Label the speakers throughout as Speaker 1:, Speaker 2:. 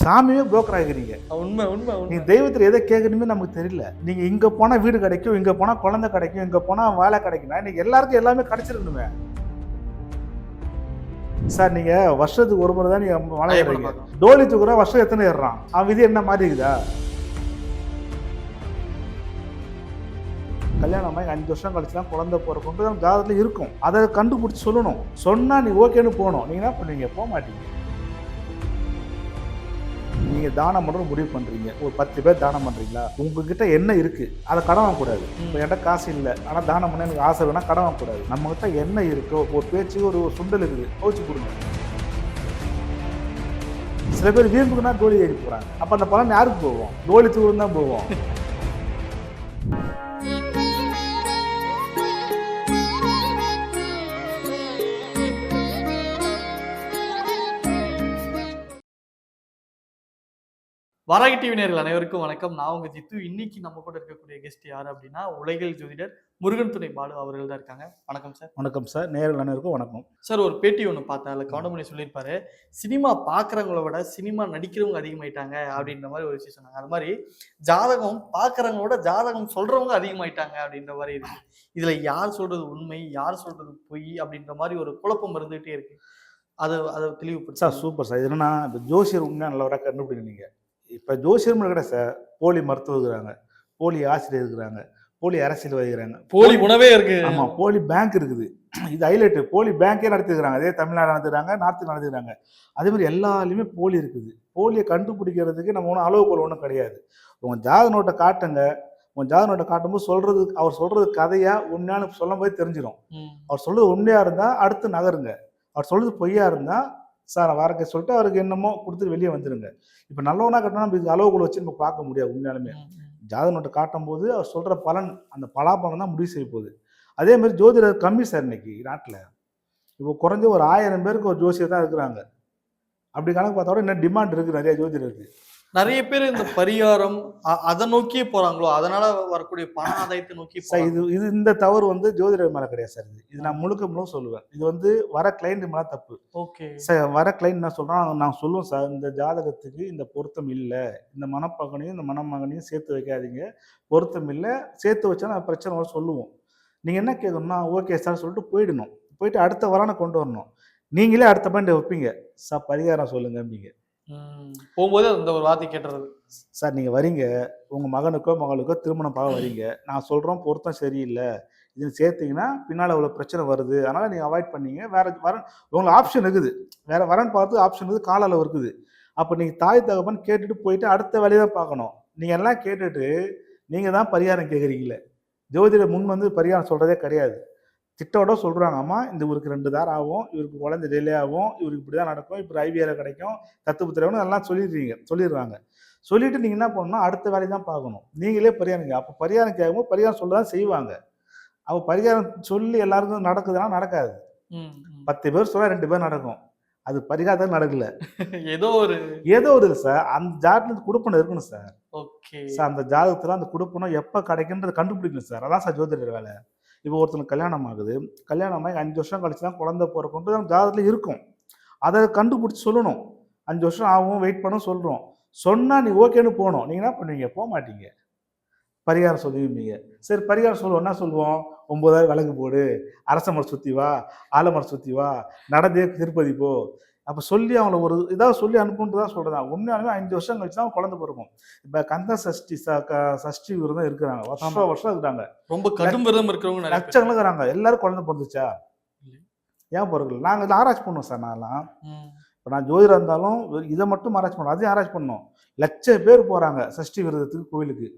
Speaker 1: சாமியே புரோக்கர் ஆகிறீங்க
Speaker 2: உண்மை உண்மை
Speaker 1: நீங்க தெய்வத்தில் எதை கேட்கணுமே நமக்கு தெரியல. நீங்க இங்க போனா வீடு கிடைக்கும் இங்க போனா குழந்தை கிடைக்கும் இங்க போனா வேலை கிடைக்கும்னா இன்னைக்கு எல்லாருக்கும் எல்லாமே கிடைச்சிருக்கணுமே. சார் நீங்க வருஷத்துக்கு ஒரு முறை தான் நீங்க மழை
Speaker 2: பார்க்கணும்.
Speaker 1: டோலி தூக்குற வருஷம் எத்தனை ஏறுறான்? அவன் விதி என்ன மாதிரி இருக்குதா? கல்யாணம் ஆகி அஞ்சு வருஷம் கழிச்சு தான் குழந்தை பிறக்கும். தான் ஜாதகத்தில் இருக்கும். அதை கண்டுபிடிச்சி சொல்லணும். சொன்னா நீ ஓகேன்னு போகணும். நீங்க என்ன பண்ணுவீங்க? போக மாட்டீங்க. நீங்க தானம் பண்ற முடிவு பண்றீங்க. ஒரு பத்து பேர் தானம் பண்றீங்களா? உங்ககிட்ட என்ன இருக்கு? அதை கடன் வாங்கக்கூடாது இப்போ என்கிட்ட காசு இல்லை. ஆனால் தானம் பண்ண எனக்கு ஆசை வேணா கடன் வாங்கக்கூடாது நம்ம கிட்ட என்ன இருக்கோ ஒரு பேச்சு ஒரு சுண்டல் இருக்குது. கவுச்சு கொடுங்க. சில பேர் வீம்புக்குன்னா கோழி ஏறி போறாங்க. அப்ப அந்த பலன் யாருக்கு போவோம் கோழி தூரம் தான் போவோம்
Speaker 2: வராகி டிவி நேர்கள் அனைவருக்கும் வணக்கம். நான் உங்க ஜித்து. இன்னைக்கு நம்ம கூட இருக்கக்கூடிய கெஸ்ட் யார் அப்படின்னா உலகில் ஜோதிடர் முருகன் துணை பாலு அவர்கள் தான் இருக்காங்க. வணக்கம் சார்
Speaker 1: வணக்கம் சார் நேரில் அனைவருக்கும் வணக்கம்.
Speaker 2: சார் ஒரு பேட்டி ஒன்று பார்த்தேன். அதில் கவுண்டமணி சொல்லியிருப்பாரு. சினிமா பார்க்குறவங்கள விட சினிமா நடிக்கிறவங்க அதிகமாயிட்டாங்க அப்படின்ற மாதிரி ஒரு விஷயம் சொன்னாங்க. அது மாதிரி ஜாதகம் பார்க்குறவங்கள விட ஜாதகம் சொல்றவங்க அதிகமாயிட்டாங்க அப்படின்ற மாதிரி இருக்கு. இதுல யார் சொல்றது உண்மை யார் சொல்றது பொய் அப்படின்ற மாதிரி ஒரு குழப்பம் இருந்துகிட்டே இருக்கு. அதை அதை தெளிவுபடுத்த
Speaker 1: சார் சூப்பர் சார் இது என்னன்னா ஜோசியர் உண்மையாக நல்லவராக கண்டுபிடிங்க நீங்க இப்போ ஜோசியர் கிடையாது சார் போலி மருத்துவர் இருக்கிறாங்க. போலி ஆசிரியர் இருக்கிறாங்க. போலி அரசியல்வாதி இருக்கிறாங்க
Speaker 2: போலி உணவே இருக்கு.
Speaker 1: ஆமா போலி பேங்க் இருக்குது. இது ஹைலைட் போலி பேங்கே நடத்திக்கிறாங்க அதே தமிழ்நாடு நடத்துகிறாங்க நார்த்து நடத்துகிறாங்க அதே மாதிரி எல்லாத்துலேயுமே போலி இருக்குது. போலியை கண்டுபிடிக்கிறதுக்கு நம்ம ஒன்றும் அளவுகோல் ஒன்றும் கிடையாது. உங்க ஜாத நோட்டை காட்டுங்க. உங்க ஜாத நோட்டை காட்டும்போது சொல்றது அவர் சொல்றது கதையா உண்மையான சொல்லும் போது தெரிஞ்சிடும். அவர் சொல்றது உண்மையா இருந்தா அடுத்து நகருங்க. அவர் சொல்றது பொய்யா இருந்தா சார் வரக்க சொல்லிட்டு அவருக்கு என்னமோ கொடுத்துட்டு வெளியே வந்துருங்க. இப்போ நல்லவனா கட்டினா நம்ம அளவுக்குள்ள வச்சு நம்ம பார்க்க முடியாது உண்மையாலுமே. ஜாதக நோட்டை காட்டும் போது அவர் சொல்ற பலன் அந்த பலாபலன் தான் முடிவு செய்ய போகுது. அதே மாதிரி ஜோதிடர் கம்மி சார் இன்னைக்கு நாட்டில். இப்போ குறைஞ்ச ஒரு ஆயிரம் பேருக்கு ஒரு ஜோசியர் தான் இருக்கிறாங்க. அப்படி கணக்கு பார்த்தா கூட இன்னும் டிமாண்ட் இருக்கு நிறைய ஜோதிடருக்கு.
Speaker 2: நிறைய பேர் இந்த பரிகாரம் அதை நோக்கியே போறாங்களோ அதனால வரக்கூடிய பண ஆதாயத்தை நோக்கி
Speaker 1: சார். இது இது இந்த தவறு வந்து ஜோதிடர் மேலே கிடையாது சார் இது. இது நான் முழுக்க முழுக்க சொல்லுவேன். இது வந்து வர கிளைண்ட் மேலே தப்பு.
Speaker 2: ஓகே.
Speaker 1: சார் வர கிளைண்ட் என்ன சொல்கிறான் நான் சொல்லுவேன் சார் இந்த ஜாதகத்துக்கு இந்த பொருத்தம் இல்லை. இந்த மணப்பகனையும் இந்த மணமகனையும் சேர்த்து வைக்காதீங்க. பொருத்தம் இல்லை. சேர்த்து வச்சா நான் பிரச்சனை வரும் சொல்லுவோம். நீங்கள் என்ன கேட்கணும்னா ஓகே சார் சொல்லிட்டு போயிடணும். போயிட்டு அடுத்த வரான கொண்டு வரணும். நீங்களே அடுத்த பாயிண்ட் வைப்பீங்க. சார் பரிகாரம் சொல்லுங்கம்பீங்க.
Speaker 2: ம். போகும்போது அந்த ஒரு வார்த்தை கேட்டுறது.
Speaker 1: சார் நீங்கள் வரீங்க. உங்கள் மகனுக்கோ மகளுக்கோ திருமணம் பார்க்க வரீங்க. நான் சொல்கிறோம் பொருத்தம் சரியில்லை. இது சேர்த்தீங்கன்னா பின்னால் அவ்வளோ பிரச்சனை வருது. அதனால் நீங்கள் அவாய்ட் பண்ணீங்க. வேற வர உங்களுக்கு ஆப்ஷன் இருக்குது. வேற வரன்னு பார்த்து ஆப்ஷன் இருக்குது. கால அளவு இருக்குது. அப்போ நீங்கள் தாய் தகப்பன் கேட்டுட்டு போயிட்டு அடுத்த வேலையை தான் பார்க்கணும். நீங்கள் எல்லாம் கேட்டுட்டு நீங்கள் தான் பரிகாரம் கேட்குறீங்களே ஜோதிட முன் வந்து பரிகாரம் சொல்கிறதே கிடையாது. திட்டோட சொல்கிறாங்க அம்மா இந்த இவருக்கு ரெண்டு தாரம் ஆகும் இவருக்கு குழந்தை டிலே ஆகும் இவருக்கு இப்படி தான் நடக்கும் இப்படி ஐவிஆர் கிடைக்கும் தத்துப்புத்திரவனு எல்லாம் சொல்லிடுறீங்க சொல்லிடுறாங்க. சொல்லிட்டு நீங்கள் என்ன பண்ணணும் அடுத்த வேலையை தான் பார்க்கணும். நீங்களே பரிகாரம் அப்போ பரிகாரம் கேட்கும்போது பரிகாரம் சொல்ல தான் செய்வாங்க. அப்போ பரிகாரம் சொல்லி எல்லாருக்கும் நடக்குதுன்னா நடக்காது. பத்து பேர் சொல்ல ரெண்டு பேர் நடக்கும். அது பரிகாரம் நடக்கல.
Speaker 2: ஏதோ ஒரு
Speaker 1: ஏதோ ஒரு இது சார். அந்த ஜாதகத்துல குடுப்பனம் இருக்கணும் சார்.
Speaker 2: ஓகே.
Speaker 1: சார் அந்த ஜாதகத்துல அந்த குடுப்பனம் எப்போ கிடைக்குன்றதை கண்டுபிடிக்கணும் சார். அதான் சார் ஜோதிடர் வேலை. இப்போ ஒருத்தனுக்கு கல்யாணம் ஆகுது கல்யாணம் ஆகி அஞ்சு வருஷம் கழிச்சு தான் குழந்தை பிறக்குன்றது நம்ம ஜாதகத்தில் இருக்கும். அதை கண்டுபிடிச்சி சொல்லணும். அஞ்சு வருஷம் ஆகும் வெயிட் பண்ண சொல்கிறோம் சொன்னால் நீ ஓகேன்னு போகணும். நீங்கள் என்ன பண்ணுவீங்க? போக மாட்டீங்க. பரிகாரம் சொல்லுவீங்க சரி பரிகாரம் சொல்லுவோம். என்ன சொல்லுவோம்? ஒம்பதாயிரம் விலங்கு போடு. அரச மரம் சுற்றி வா ஆலமரம் சுற்றி வா. நடந்தே திருப்பதி போ. அப்போ சொல்லி அவங்கள ஒரு இதாக சொல்லி அனுப்புன்ட்டு தான் சொல்கிறேன் உண்மையாலுமே அஞ்சு வருஷம் கழிச்சு தான் குழந்தை பிறக்கும். இப்போ கந்த சஷ்டி ச க- சஷ்டி விரதம் இருக்கிறாங்க. வருஷம். வருஷம் இருக்கிறாங்க.
Speaker 2: ரொம்ப கடும் விரதம் இருக்கிறவங்க.
Speaker 1: லட்சங்களும் இருக்கிறாங்க. எல்லாரும் குழந்தை பிறந்துச்சா. ஏன் பிறக்கல? நாங்கள் ஆராய்ச்சி பண்ணுவோம் சார் நான்லாம். இப்போ நான் ஜோதிடம் இருந்தாலும் இதை மட்டும் ஆராய்ச்சி பண்ணோம் அதையும் ஆராய்ச்சி பண்ணோம் லட்சம் பேர் போகிறாங்க சஷ்டி விரதத்துக்கு கோவிலுக்கு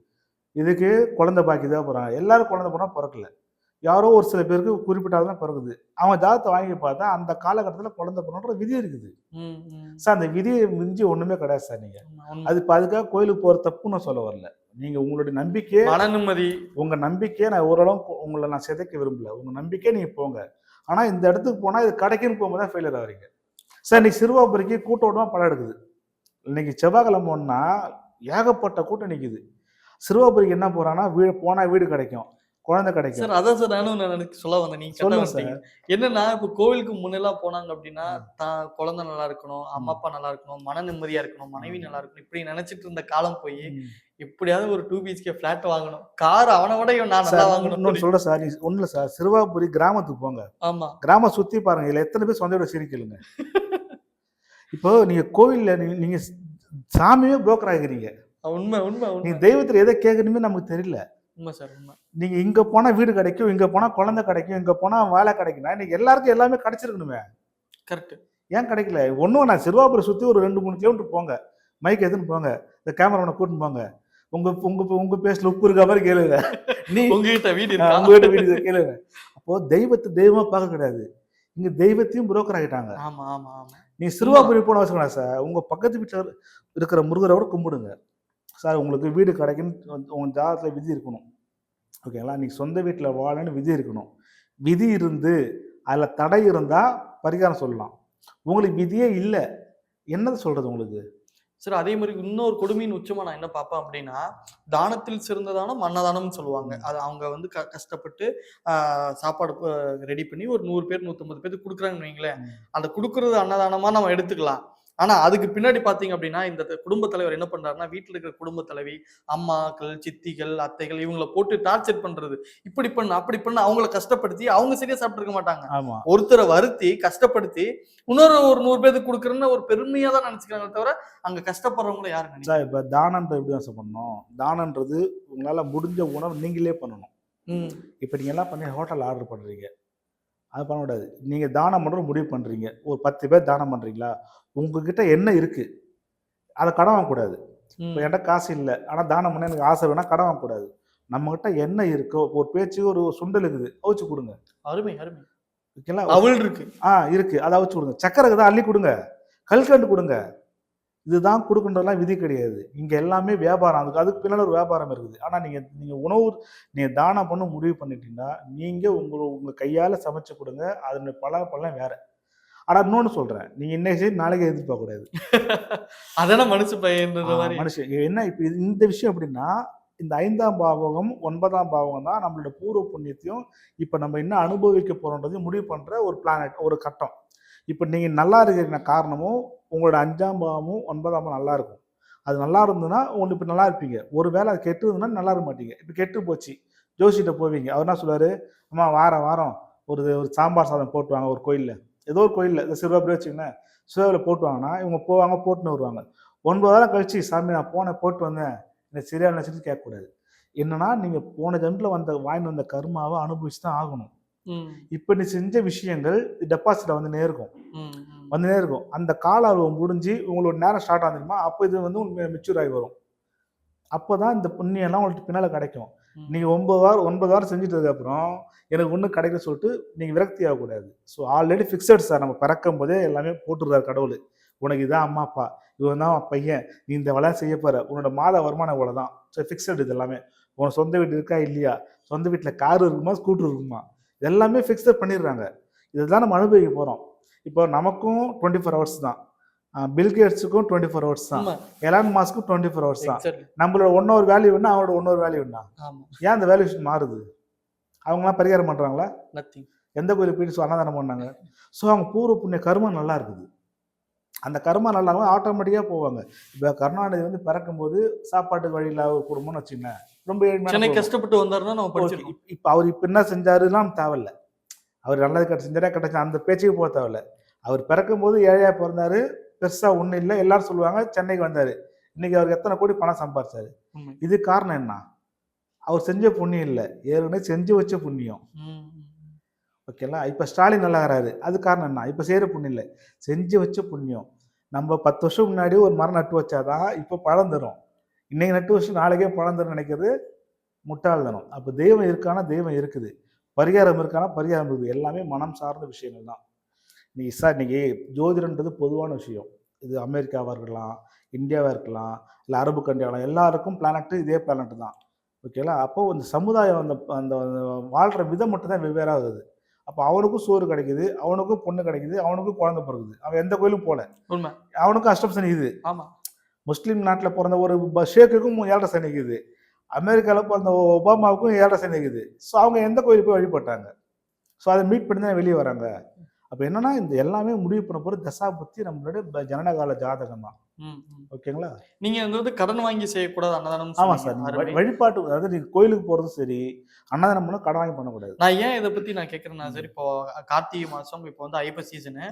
Speaker 1: இதுக்கு குழந்தை பாக்கி தான் போகிறாங்க எல்லாரும் குழந்தை போனால் பிறக்கல. யாரோ ஒரு சில பேருக்கு குறிப்பிட்ட ஆள் தான் பிறகுது அவங்க ஜாதத்தை வாங்கி பார்த்தா அந்த காலகட்டத்தில் குழந்தை பிறன்ற விதி இருக்குது. சார் அந்த விதியை மிஞ்சி ஒன்றுமே கிடையாது சார் நீங்கள். அது இப்போ அதுக்காக கோயிலுக்கு போகிற தப்புன்னு நான் சொல்ல வரல. நீங்கள் உங்களுடைய நம்பிக்கையே
Speaker 2: மன நிம்மதி.
Speaker 1: உங்க நம்பிக்கையை நான் ஓரளவு உங்களை நான் சிதைக்க விரும்பல. உங்க நம்பிக்கையை நீங்க போங்க. ஆனா இந்த இடத்துக்கு போனா இது கடைக்குன்னு போகும்போது தான் ஃபெயிலியர் ஆகிறீங்க. சார் இன்னைக்கு சிறுவாபுரிக்கு கூட்டோட்டமாக படம் எடுக்குது. இன்னைக்கு செவ்வாய்க்கிழமை போனா ஏகப்பட்ட கூட்டம் நிக்குது. சிறுவாபுரிக்கு என்ன போறான்னா வீடு போனா வீடு கிடைக்கும். குழந்தை கிடைக்கும்.
Speaker 2: சார் அதான் சார் நானும் நான் சொல்ல வந்தேன். நீங்க
Speaker 1: சொல்லுங்க. சார்.
Speaker 2: என்னன்னா இப்போ கோவிலுக்கு முன்னெல்லாம் போனாங்க அப்படின்னா தான் குழந்தை நல்லா இருக்கணும் அம்மா அப்பா நல்லா இருக்கணும் மன நிம்மதியா இருக்கணும் மனைவி நல்லா இருக்கணும் இப்படி நினைச்சிட்டு இருந்த காலம் போய். எப்படியாவது ஒரு டூ பிஹெச்கே பிளாட் வாங்கணும். கார் அவனை விட இவன் நான் நல்லா வாங்கணும்.
Speaker 1: சொல்கிறேன் சார் நீ இல்லை சார். சிறுவாபுரி கிராமத்துக்கு போங்க.
Speaker 2: ஆமா.
Speaker 1: கிராமம் சுற்றி பாருங்க. இதில் எத்தனை பேர் சொந்த வீடு சிரிக்கலுங்க. இப்போ நீங்கள் கோவிலில் நீ நீங்கள் சாமியே புரோக்கர் ஆகிறீங்க
Speaker 2: உண்மை உண்மை
Speaker 1: நீங்கள் தெய்வத்தில் எதை கேட்கணுமே நமக்கு தெரியல.
Speaker 2: உண்மை சார் உண்மை.
Speaker 1: நீங்கள் இங்கே போனால் வீடு கிடைக்கும் இங்கே போனால் குழந்தை கிடைக்கும் இங்கே போனால் வேலை கிடைக்கும்னா இன்னைக்கு எல்லாருக்கும் எல்லாமே கிடைச்சிருக்கணுமே.
Speaker 2: கரெக்ட்
Speaker 1: ஏன் கிடைக்கல? ஒன்றும் நான் சிறுவாபுரி சுற்றி ஒரு ரெண்டு மூணு கிலோமீட்டர் போங்க. மைக் எடுத்துன்னு போங்க. இந்த கேமராவை கூட்டின்னு போங்க. உங்க உங்க உங்க பேஸ்ல உப்பு இருக்க மாதிரி கேளுங்க. நீ
Speaker 2: உங்ககிட்ட வீடு
Speaker 1: உங்ககிட்ட வீடு கேளுங்க. அப்போ தெய்வத்தை தெய்வமா பார்க்க கிடையாது. இங்க தெய்வத்தையும் புரோக்கர் ஆகிட்டாங்க.
Speaker 2: ஆமா ஆமா ஆமா.
Speaker 1: நீ சிறுவாபுரி போன அவசியம் சார். உங்க பக்கத்து வீட்டில் இருக்கிற முருகரை கூட கும்பிடுங்க. சார் உங்களுக்கு வீடு கிடைக்குன்னு உங்க ஜாதகத்துல விதி இருக்கணும். ஓகேங்களா நீ சொந்த வீட்டில் வாழன்னு விதி இருக்கணும். விதி இருந்து அதில் தடை இருந்தால் பரிகாரம் சொல்லலாம். உங்களுக்கு விதியே இல்லை. என்னது சொல்றது உங்களுக்கு?
Speaker 2: சார் அதே மாதிரி இன்னொரு கொடுமையின் உச்சமா நான் என்ன பார்ப்பேன் அப்படின்னா தானத்தில் சிறந்த தானம் அன்னதானம்னு சொல்லுவாங்க. அது அவங்க வந்து க கஷ்டப்பட்டு சாப்பாடு ரெடி பண்ணி ஒரு நூறு பேர் நூற்றம்பது பேருக்கு கொடுக்குறாங்கன்னு வைங்களேன். அந்த கொடுக்கறது அன்னதானமா நம்ம எடுத்துக்கலாம். ஆனா அதுக்கு பின்னாடி பாத்தீங்க அப்படின்னா இந்த குடும்ப தலைவர் என்ன பண்றாருன்னா வீட்டுல இருக்கிற குடும்ப தலைவி அம்மாக்கள் சித்திகள் அத்தைகள் இவங்கள போட்டு டார்ச்சர் பண்றது. இப்படி பண்ணு அப்படி பண்ணு அவங்கள கஷ்டப்படுத்தி அவங்க சரியா சாப்பிட்டு இருக்க மாட்டாங்க ஒருத்தரை வருத்தி கஷ்டப்படுத்தி இன்னொரு ஒரு நூறு பேருக்கு கொடுக்குறேன்னு ஒரு பெருமையா தான் நினைச்சுக்கிறாங்க தவிர அங்க கஷ்டப்படுறவங்கள யாரும்
Speaker 1: சார் இப்போ தானன்றது எப்படி தான் பண்ணணும்? தானன்றது உங்களால் முடிஞ்ச உணவு நீங்களே பண்ணணும்.
Speaker 2: ம்.
Speaker 1: இப்போ நீங்கள் என்ன பண்ணி ஹோட்டல் ஆர்டர் பண்ணுறீங்க அது பண்ணக்கூடாது நீங்கள் தானம் பண்ணுற முடிவு பண்ணுறீங்க ஒரு பத்து பேர் தானம் பண்ணுறீங்களா உங்ககிட்ட என்ன இருக்குது அதை கடன் வாங்கக்கூடாது. இப்போ என்கிட்ட காசு இல்லை. ஆனால் தானம் பண்ண எனக்கு ஆசை வேணால் கடன் வாங்கக்கூடாது நம்மகிட்ட என்ன இருக்கோ ஒரு பேச்சு ஒரு சுண்டல் இருக்குது. அவிச்சு கொடுங்க.
Speaker 2: அருமை அருமை.
Speaker 1: ஓகேங்களா?
Speaker 2: அவள் இருக்கு.
Speaker 1: ஆ இருக்கு. அதை அவிச்சு கொடுங்க. சக்கரை இருக்குதா அள்ளி கொடுங்க. கல்கண்டு கொடுங்க. இதுதான் கொடுக்குன்றதெல்லாம் விதி கிடையாது. இங்க எல்லாமே வியாபாரம். அதுக்கு அதுக்கு பின்னால ஒரு வியாபாரம் இருக்குது. ஆனா நீங்க நீங்க உணவு நீங்க தானம் பண்ண முடிவு பண்ணிட்டீங்கன்னா நீங்க உங்க உங்க கையால சமைச்சு கொடுங்க. அதனுடைய பல பலன் வேற. ஆனா இன்னொன்னு சொல்றேன். நீங்க இன்னைக்கு செய்து நாளைக்கு எதிர்பார்க்க கூடாது.
Speaker 2: அதான மனுஷ மாதிரி.
Speaker 1: மனுஷன். என்ன இப்ப இது- இந்த விஷயம் எப்படின்னா இந்த ஐந்தாம் பாவகம் ஒன்பதாம் பாவகம் தான் நம்மளோட பூர்வ புண்ணியத்தையும் இப்ப நம்ம என்ன அனுபவிக்க போறோன்றதையும் முடிவு பண்ற ஒரு பிளானட் ஒரு கட்டம். இப்போ நீங்கள் நல்லா இருக்கிற காரணமும் உங்களோட அஞ்சாம் பாவமும் ஒன்பதாம் பாவம் நல்லா இருக்கும். அது நல்லா இருந்ததுன்னா உங்களுக்கு இப்போ நல்லா இருப்பீங்க. ஒரு வேளை அது கெட்டு இருந்ததுன்னா நல்லா இருக்க மாட்டீங்க. இப்போ கெட்டு போச்சு. ஜோசிகிட்ட போவீங்க. அவர் என்ன சொல்லுவார்? அம்மா வாரம் வாரம் ஒரு ஒரு சாம்பார் சாதம் போட்டுவாங்க ஒரு கோயிலில். ஏதோ ஒரு கோயிலில். இந்த சிறுவாபுரி வச்சுக்கோங்களேன். சிறுவாவில் போட்டுவாங்கன்னா இவங்க போவாங்க போட்டுன்னு வருவாங்க. ஒன்பது வாரம் கழிச்சு சாமி நான் போனேன் போட்டு வந்தேன். எனக்கு சரியான நினச்சிட்டு கேட்கக்கூடாது. என்னன்னா நீங்கள் போன ஜென்மில் வந்த வாங்கிட்டு வந்த கர்மாவை அனுபவிச்சு தான் ஆகணும். இப்போ நீ செஞ்ச விஷயங்கள் டெபாசிட்ல வந்துனே இருக்கும்
Speaker 2: ம், ம். வந்துனே
Speaker 1: வந்துனே இருக்கும் அந்த கால அளவு முடிஞ்சு உங்களோட நேரம் ஸ்டார்ட் ஆகுதுமா அப்போ இது வந்து மெச்சூர் ஆகி வரும். அப்போதான் இந்த புண்ணியம் எல்லாம் உங்களுக்கு பின்னால கிடைக்கும். நீங்க ஒன்பது வாரம் ஒன்பது வாரம் செஞ்சுட்டதுக்கு அப்புறம் எனக்கு ஒன்றும் கிடைக்கல சொல்லிட்டு நீங்க விரக்தி ஆகக்கூடாது. ஸோ ஆல்ரெடி ஃபிக்ஸட் சார் நம்ம பிறக்கும் போதே எல்லாமே போட்டுருக்காரு கடவுள். உனக்கு இதான் அம்மா அப்பா. இவன் தான் பையன். நீ இந்த வேலை செய்ய போற. உன்னோட மாத வருமானம் இவ்வளோ தான் ஸோ ஃபிக்ஸட் இது எல்லாமே. உன் சொந்த வீடு இருக்கா இல்லையா? சொந்த வீட்டில் கார் இருக்குமா? ஸ்கூட்டர் இருக்குமா? எல்லாமே ஃபிக்ஸட் பண்ணிடுறாங்க. இதுதான் நம்ம அனுபவிக்க போகிறோம் இப்போ நமக்கும் டுவெண்ட்டி ஃபோர் ஹவர்ஸ் தான் பில்கேட்ஸுக்கும் டுவெண்ட்டி ஃபோர் ஹவர்ஸ் தான். எலான் மாஸ்க்கும் டுவெண்ட்டி ஃபோர் ஹவர்ஸ் தான். நம்மளோட ஒன் ஹவர் வேல்யூ வேணா அவனோட ஒன் ஹவர் வேல்யூ வேணா
Speaker 2: ஆமா.
Speaker 1: ஏன் அந்த வேல்யூஷன் மாறுது? அவங்களாம் பரிகாரம் பண்றாங்களா?
Speaker 2: நத்திங்
Speaker 1: எந்த கோயிலுக்கு போயிட்டு அன்னதானம் பண்ணாங்க? ஸோ அவங்க பூர்வ புண்ணிய கர்மம் நல்லா இருக்குது. அந்த கர்மா நல்லா ஆட்டோமேட்டிக்காக போவாங்க. இப்போ கருணாநிதி வந்து பிறக்கும்போது சாப்பாட்டுக்கு வழி இல்லாத ஒரு குடும்பம்னு வச்சுக்கோங்க ரொம்ப
Speaker 2: சென்னை. கஷ்டப்பட்டு வந்தாருன்னா நம்ம படிச்சிருக்கோம்.
Speaker 1: இப்ப- அவர் இப்ப என்ன செஞ்சாருலாம் தேவையில்ல. அவர் நல்லது கட்ட செஞ்சாரா கட்ட அந்த பேச்சுக்கு போக தேவையில்ல. அவர் பிறக்கும்போது ஏழையா பிறந்தாரு பெருசா ஒண்ணும் இல்லை எல்லாரும் சொல்லுவாங்க சென்னைக்கு வந்தாரு. இன்னைக்கு அவருக்கு எத்தனை கோடி பணம் சம்பாரிச்சாரு. இது காரணம் என்ன? அவர் செஞ்ச புண்ணியம் இல்லை. ஏற்கனவே செஞ்சு வச்ச புண்ணியம். ஓகேங்களா இப்போ ஸ்டாலின் நல்லா வராரு அது காரணம் என்ன? இப்போ செய்கிற புண்ணியம் இல்லை. செஞ்சு வச்ச புண்ணியம். நம்ம பத்து வருஷம் முன்னாடி ஒரு மரம் நட்டு வச்சாதான் இப்போ பழம் தரும். இன்னைக்கு நட்டு வச்சு நாளைக்கே தரும் நினைக்கிறது முட்டாள்தனம். அப்போ தெய்வம் இருக்கானா? தெய்வம் இருக்குது. பரிகாரம் இருக்கானா? பரிகாரம் இருக்குது. எல்லாமே மனம் சார்ந்த விஷயங்கள் தான். நீ சார் இன்னைக்கு ஜோதிடன்றது பொதுவான விஷயம். இது அமெரிக்காவாக இருக்கலாம் இந்தியாவாக இருக்கலாம் இல்லை அரபு கண்டியாகலாம் எல்லாருக்கும் பிளானட்டு இதே பிளானட் தான். ஓகேங்களா அப்போ இந்த சமுதாயம் அந்த அந்த வாழ்கிற விதம் மட்டும் தான் வெவ்வேறாகுது அப்போ அவனுக்கும் சோறு கிடைக்குது அவனுக்கும் பொண்ணு கிடைக்குது அவனுக்கும் குழந்தை பிறகுது அவன் எந்த கோயிலும் போல.
Speaker 2: உண்மை.
Speaker 1: அவனுக்கும் அஷ்டம் சனி இது.
Speaker 2: ஆமா.
Speaker 1: முஸ்லீம் நாட்டில் பிறந்த ஒரு ப- ஷேக்குக்கும் ஏழரை சனி இருக்குது. அமெரிக்காவில் பிறந்த ஒபாமாவுக்கும் ஏழரை சனி இருக்குது. ஸோ அவங்க எந்த கோயிலுக்கு போய் வழிபட்டாங்க? ஸோ அதை மீட் பண்ணி தான் வெளியே வராங்க. அப்போ என்னென்னா இந்த எல்லாமே முடிவு பண்ண போகிற தசா புத்தி நம்மளுடைய ஜனநகால ஜனனகால ஜாதகம் தான் ஓகேங்களா?
Speaker 2: நீங்க வந்து கடன் வாங்கி செய்யக்கூடாது அன்னதானம் சொன்னீங்க.
Speaker 1: சார் நீங்க வழிபாட்டு அதாவது நீங்கள் கோயிலுக்கு போகிறதும் சரி அன்னதானம் பண்ண கடன் வாங்கி பண்ணக்கூடாது.
Speaker 2: நான் ஏன் இதை பத்தி நான் கேட்கறேன்னா சார் இப்போ கார்த்திகை மாசம் இப்போ வந்து ஐப்ப சீசனு.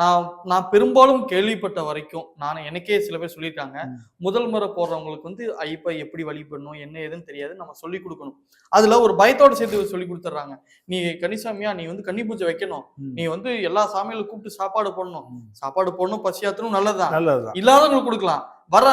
Speaker 2: நான் நான் பெரும்பாலும் கேள்விப்பட்ட வரைக்கும் நான் எனக்கே சில பேர் சொல்லியிருக்காங்க. முதல் முறை போடுறவங்களுக்கு வந்து ஐப்ப எப்படி வழிபடணும் என்ன ஏதுன்னு தெரியாது நம்ம சொல்லி கொடுக்கணும். அதுல ஒரு பயத்தோட சேர்த்து சொல்லி கொடுத்துட்றாங்க நீ கன்னிசாமியா நீ வந்து கன்னி பூஜை வைக்கணும். நீ வந்து எல்லா சாமிகளும் கூப்பிட்டு சாப்பாடு போடணும். சாப்பாடு போடணும் பசியாத்தணும் நல்லதுதான்.
Speaker 1: நல்லதுதான்.
Speaker 2: இல்லாதவங்களுக்கு கொடுக்கலாம். வர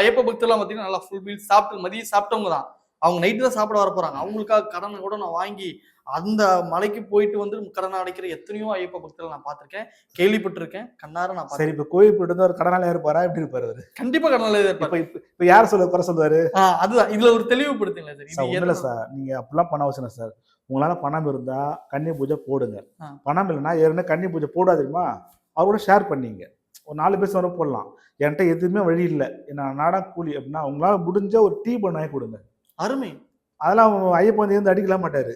Speaker 2: ஐயப்ப பக்தர்லாம் பார்த்தீங்கன்னா நல்லா ஃபுல் மீல் சாப்பிட்டு மதியம் சாப்பிட்டவங்க தான். அவங்க நைட்டு தான் சாப்பிட வர போறாங்க. அவங்களுக்காக கடனை கூட நான் வாங்கி அந்த மலைக்கு போயிட்டு வந்து கடனை அடைக்கிற எத்தனையோ ஐயப்ப பக்தர்கள் நான் பார்த்திருக்கேன். கேள்விப்பட்டிருக்கேன். கண்ணார நான்
Speaker 1: சரி இப்போ கோயில் போயிட்டு வந்து ஒரு கடனால இருப்பாரா? எப்படி இருப்பாரு அவரு?
Speaker 2: கண்டிப்பா கடனில் இருப்பாரு.
Speaker 1: இப்போ இப்போ யார் சொல்ல குறை சொல்லுவாரு?
Speaker 2: அதுதான். இதுல ஒரு தெளிவுபடுத்துங்களேன் சார். இது
Speaker 1: இல்லை சார். நீங்கள் அப்படிலாம் பண்ண அவசியம் சார். உங்களால் பணம் இருந்தால் கன்னி பூஜை போடுங்க. பணம் இல்லைன்னா ஏற்கனவே கன்னி பூஜை போடாதீமா அவரோட ஷேர் பண்ணீங்க. ஒரு நாலு பேர் வர போடலாம். என்கிட்ட எதுவுமே வழி இல்லை. நான் நாடா கூலி அப்படின்னா உங்களால் முடிஞ்ச ஒரு டீ பண்ண வாங்கி கொடுங்க.
Speaker 2: அருமை.
Speaker 1: அதெல்லாம் ஐயப்பன் வந்து இருந்து அடிக்கலாம் மாட்டார்.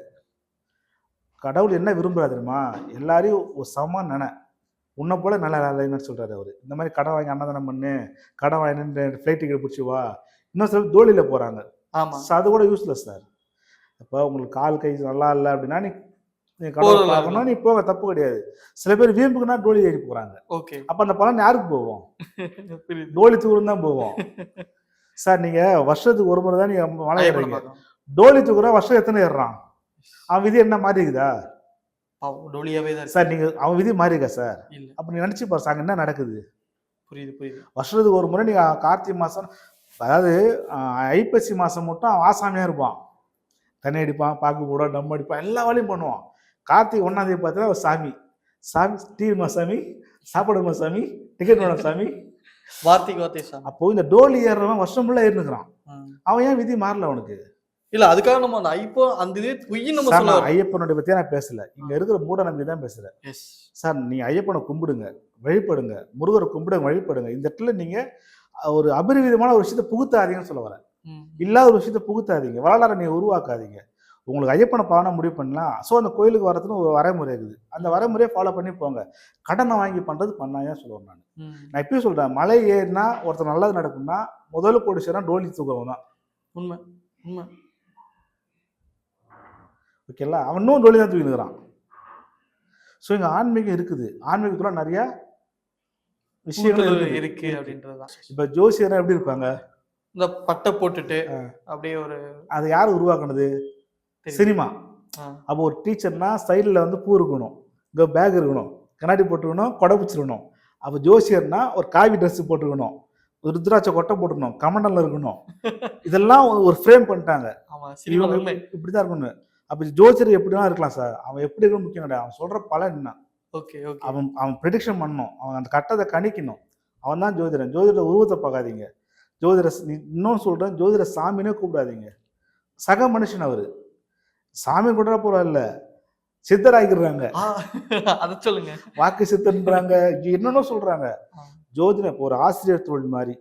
Speaker 1: கடவுள் என்ன விரும்புறாரு தெரியுமா? எல்லாரையும் ஒரு சம நினை. உன்னை போல நல்லா இல்லைன்னு சொல்றாரு அவர். இந்த மாதிரி கடை வாங்கி அன்னதானம் பண்ணு கடை வாங்கி ஃப்ளைட் டிக்கெட் பிடிச்சி வா. இன்னும் சில தோழியில் போகிறாங்க
Speaker 2: ஆமா.
Speaker 1: அது கூட யூஸ்லெஸ் சார் இப்போ உங்களுக்கு கால் கை நல்லா இல்லை அப்படின்னா நீ நீ கடவுளை. பார்க்கணும் நீ போக தப்பு கிடையாது. சில பேர் வீம்புக்குன்னா டோலி ஏறி போகிறாங்க
Speaker 2: ஓகே.
Speaker 1: அப்போ அந்த பலன் யாருக்கு போவோம் டோலி தூரம் தான் போவோம். சார் நீங்கள் வருஷத்துக்கு ஒரு முறை தான் நீங்கள்
Speaker 2: ஐயப்பனை
Speaker 1: ஏறுறீங்க. டோலி தூக்குறா வருஷம் எத்தனை ஏறுறான்? அவன் விதி என்ன மாறி இருக்குதா
Speaker 2: டோலியாவே தான்.
Speaker 1: சார் நீங்கள் அவன் விதி மாறி இருக்கா சார் அப்போ நீ நினச்சி பாரு சார் அங்க என்ன நடக்குது?
Speaker 2: புரியுது புரியுது.
Speaker 1: வருஷத்துக்கு ஒரு முறை நீங்கள் கார்த்திகை மாதம் அதாவது ஐப்பசி மாதம் மட்டும் ஆசாமியாக இருப்பான். தண்ணி அடிப்பான் பாக்கு போட டம் அடிப்பான் எல்லா வேலையும் பண்ணுவான். கார்த்திகை ஒன்றாந்தேதி பார்த்தீங்கன்னா ஒரு சாமி. சாமி டீ வேணுமா சாமி? சாப்பாடு வேணுமா சாமி? டிக்கெட் வேணும் சாமி?
Speaker 2: வார்த்தைக்கு வார்த்தை சாமி.
Speaker 1: அப்போ இந்த டோலி ஏறுறவன் வருஷம் ஃபுல்லாக
Speaker 2: ம்.
Speaker 1: அவன் ஏன் விதி மாறல அவனுக்கு?
Speaker 2: இல்ல அதுக்காக நம்ம அந்த ஐப்போ அந்த இதே பொய்ன்னு நம்ம சொல்ல
Speaker 1: ஐயப்பனுடைய பத்தியே நான் பேசல. இங்க இருக்கிற மூட நம்பி தான் பேசுறேன் சார் நீ ஐயப்பனை கும்பிடுங்க வழிபடுங்க முருகரை கும்பிடுங்க வழிபடுங்க. இந்த இடத்துல நீங்க ஒரு அபரிவிதமான ஒரு விஷயத்தை புகுத்தாதீங்கன்னு சொல்ல வரேன். இல்லாத ஒரு விஷயத்தை புகுத்தாதீங்க. வரலாறை நீங்க உருவாக்காதீங்க. உங்களுக்கு ஐயப்பனை பாவனை முடிவு பண்ணலாம். ஸோ அந்த கோயிலுக்கு வரதுன்னு ஒரு வரைமுறை இருக்குது. அந்த வரைமுறையை ஃபாலோ பண்ணி போங்க. கடனை வாங்கி பண்றது பண்ணாதான் சொல்லுவேன் நான். நான் இப்பயும் சொல்றேன். மலை ஏறினா ஒருத்தர் நல்லது நடக்கும்னா முதல்ல கோடீஸ்வரன் டோலி தூக்குறவன் தான்.
Speaker 2: உண்மை. உண்மை.
Speaker 1: ஓகேங்களா அவன் இன்னும் டோலி தான் தூக்கினுக்கிறான் ஸோ இங்கே ஆன்மீகம் இருக்குது. ஆன்மீகத்துல நிறைய விஷயங்கள்
Speaker 2: இருக்கு அப்படின்றதுதான்.
Speaker 1: இப்போ ஜோசியர் எப்படி இருப்பாங்க?
Speaker 2: இந்த பட்டை போட்டுட்டு. அப்படியே ஒரு
Speaker 1: அதை யார் உருவாக்குனது. சினிமா. அப்போ ஒரு டீச்சர்னா சைடில் வந்து பூ இருக்கணும் இங்கே பேக் இருக்கணும் கண்ணாடி போட்டுக்கணும் கொடை பிடிச்சிருக்கணும். அப்போ ஜோசியர்னா ஒரு காவி ட்ரெஸ் போட்டுக்கணும் ருத்ராட்ச கொட்டை போட்டுக்கணும் கமண்டல்ல இருக்கணும். இதெல்லாம் ஒரு- ஃப்ரேம் பண்ணிட்டாங்க. இப்படி தான் இருக்கணும் அப்போ ஜோசியர் எப்படிலாம் இருக்கலாம் சார்? அவன் எப்படி இருக்கணும் முக்கியம் கிடையாது. அவன் சொல்கிற பலன் என்ன?
Speaker 2: Okay okay.
Speaker 1: அவன் அவன் ப்ரெடிக்ஷன் பண்ணணும். அவன் அந்த கட்டத்தை கணிக்கணும். அவன் தான் ஜோதிடன். ஜோதிட உருவத்தை பார்க்காதீங்க. ஜோதிட இன்னொன்று சொல்கிறேன் ஜோதிட சாமினே கூப்பிடாதீங்க. சக மனுஷன் அவர். சாமி கூட பரவாயில்ல சித்தர் ஆகிடுறாங்க
Speaker 2: ஆ, அத சொல்லுங்க.
Speaker 1: வாக்கு சித்தன்றாங்க என்னென்ன சொல்றாங்க. ஜோதிடம் இப்போ ஒரு ஆசிரியர் தொழில் மாதிரி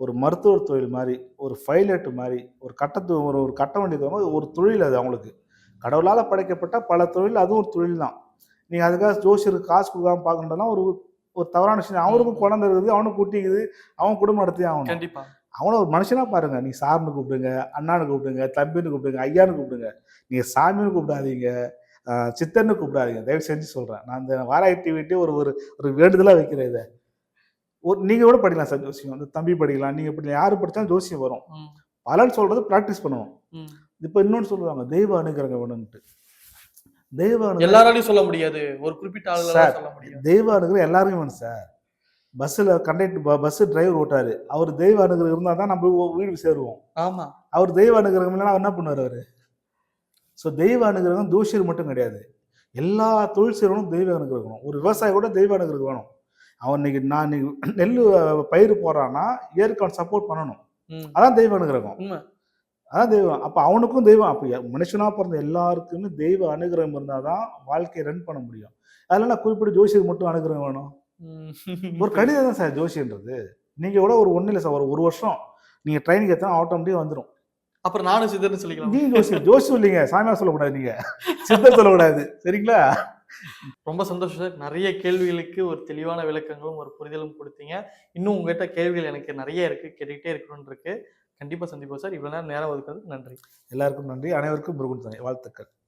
Speaker 1: ஒரு மருத்துவர் தொழில் மாதிரி ஒரு பைலட் மாதிரி ஒரு கட்டத்து ஒரு ஒரு கட்ட வேண்டியது மாதிரி ஒரு தொழில் அது அவங்களுக்கு. கடவுளால் படைக்கப்பட்ட பல தொழில் அதுவும் ஒரு தொழில் தான். நீங்கள் அதுக்காக ஜோசியருக்கு காசு கொடுக்காம பார்க்கணுன்றலாம் ஒரு ஒரு தவறான விஷயம். அவனுக்கும் குழந்தை இருக்குது அவனுக்கு குட்டிக்குது அவன் குடும்பம் நடத்தி ஆகணும்.
Speaker 2: கண்டிப்பா.
Speaker 1: அவனை ஒரு மனுஷனா பாருங்க. நீ சார்னு கூப்பிடுங்க அண்ணான்னு கூப்பிடுங்க தம்பின்னு கூப்பிடுங்க ஐயான்னு கூப்பிடுங்க. நீங்க சாமின்னு கூப்பிடாதீங்க. சித்தன்னு கூப்பிடாதீங்க. தயவு செஞ்சு சொல்றேன். நான் இந்த வாராயிட்டி விட்டு ஒரு ஒரு ஒரு வேண்டுதலா வைக்கிறேன் இதை. ஒரு நீங்க கூட படிக்கலாம் சார் ஜோசியம். இந்த தம்பி படிக்கலாம். நீங்க இப்படி யாரு படிச்சாலும் ஜோசியம் வரும். பலன் சொல்றது ப்ராக்டிஸ் பண்ணணும். இப்போ இன்னொன்னு சொல்லுவாங்க. தெய்வ அனுகிரகம் வேணும்ட்டு தெய்வ
Speaker 2: எல்லாராலையும் சொல்ல முடியாது. ஒரு குறிப்பிட்ட
Speaker 1: தெய்வ அனுகிரகம் எல்லாருக்கும் வேணும் சார். பஸ்ஸில் கண்டக்டர் பஸ் டிரைவர் ஓட்டாரு. அவர் தெய்வ அனுகிரகம் இருந்தால் தான் நம்ம வீடு சேருவோம்.
Speaker 2: ஆமா.
Speaker 1: அவர் தெய்வ அனுகிரகம் இல்லைன்னா அவர் என்ன பண்ணுவார் அவர்? ஸோ தெய்வ அனுகிரகம் தூஷியர் மட்டும் கிடையாது. எல்லா தொழில் செய்கிறவனும் தெய்வ அனுகிரகம். ஒரு விவசாயி கூட தெய்வ அனுகிரகம் வேணும். அவன் இன்னைக்கு நான் இன்னைக்கு நெல் பயிர் போடுறான்னா இயற்கை அவன் சப்போர்ட் பண்ணணும். அதான் தெய்வ அனுகிரகம். அதான் தெய்வம். அப்போ அவனுக்கும் தெய்வம். அப்போ மனுஷனா பிறந்த எல்லாருக்குமே தெய்வ அனுகிரகம் இருந்தால் தான் வாழ்க்கையை ரன் பண்ண முடியும். அதனால நான் குறிப்பிட்ட ஜோசியர் மட்டும் அனுகிரகம் வேணும். ஒரு கடிதம் தான் சார் ஜோசியன்றது. நீங்கள் கூட ஒரு ஒன்றும் இல்லை சார் ஒரு ஒரு வருஷம் நீங்கள் ட்ரைனிங் ஏற்றினா ஆட்டோமேட்டிக்காக வந்துடும்
Speaker 2: அப்புறம் நானும் சித்தர்னு சொல்லிக்கலாம்.
Speaker 1: நீ ஜோசி ஜோசி இல்லைங்க சாமியார் சொல்லக்கூடாது நீங்க. சித்தர் சொல்லக்கூடாது சரிங்களா?
Speaker 2: ரொம்ப சந்தோஷம் சார். நிறைய கேள்விகளுக்கு ஒரு தெளிவான விளக்கங்களும் ஒரு புரிதலும் கொடுத்தீங்க. இன்னும் உங்ககிட்ட கேள்விகள் எனக்கு நிறைய இருக்கு கேட்டுக்கிட்டே இருக்கணும்னு இருக்கு. கண்டிப்பா சந்திப்போம் சார். இவ்வளவு நேரம் நேரம் ஒதுக்குறது நன்றி.
Speaker 1: எல்லாருக்கும் நன்றி. அனைவருக்கும் முருகன் வாழ்த்துக்கள்.